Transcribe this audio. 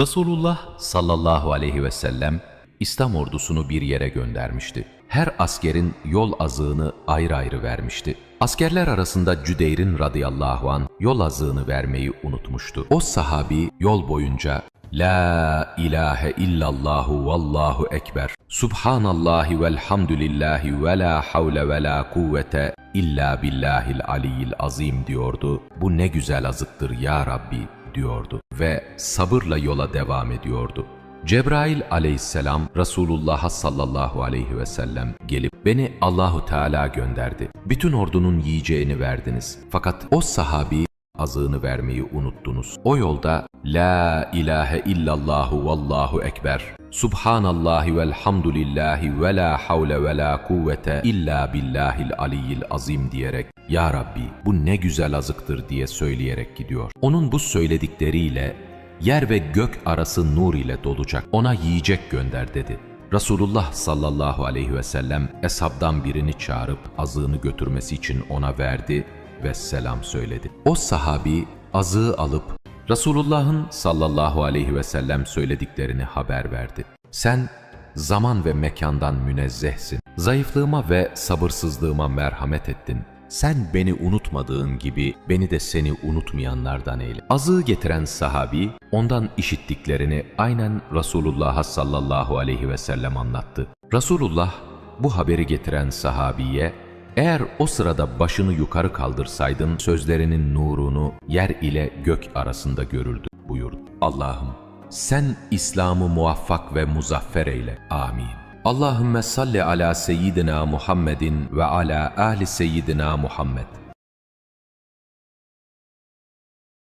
Resulullah sallallahu aleyhi ve sellem İslam ordusunu bir yere göndermişti. Her askerin yol azığını ayrı ayrı vermişti. Askerler arasında Cüdeyr'in radıyallahu an yol azığını vermeyi unutmuştu. O sahabi yol boyunca La ilahe illallahu vallahu ekber. Subhanallahi velhamdülillahi ve la havle ve la kuvvete illa billahil aliyyil azim diyordu. Bu ne güzel azıktır ya Rabbi diyordu ve sabırla yola devam ediyordu. Cebrail aleyhisselam Resulullah'a sallallahu aleyhi ve sellem gelip beni Allahu Teala gönderdi. Bütün ordunun yiyeceğini verdiniz. Fakat o sahabi azığını vermeyi unuttunuz. O yolda La ilahe illallahu vallahu ekber. Subhanallahi velhamdülillahi ve la havle ve la kuvvete illa billahil aliyyil azim diyerek Ya Rabbi bu ne güzel azıktır diye söyleyerek gidiyor. Onun bu söyledikleriyle yer ve gök arası nur ile dolacak. Ona yiyecek gönder dedi. Resulullah sallallahu aleyhi ve sellem eshabdan birini çağırıp azığını götürmesi için ona verdi ve selam söyledi. O sahabi azığı alıp Resulullah'ın sallallahu aleyhi ve sellem söylediklerini haber verdi. Sen zaman ve mekandan münezzehsin. Zayıflığıma ve sabırsızlığıma merhamet ettin. Sen beni unutmadığın gibi beni de seni unutmayanlardan eyle. Azığı getiren sahabi ondan işittiklerini aynen Resulullah'a sallallahu aleyhi ve sellem anlattı. Resulullah bu haberi getiren sahabiye eğer o sırada başını yukarı kaldırsaydın sözlerinin nurunu yer ile gök arasında görürdü buyurdu. Allah'ım sen İslam'ı muvaffak ve muzaffer eyle. Amin. Allahümme salli ala seyyidina Muhammedin ve ala ahli seyyidina Muhammed.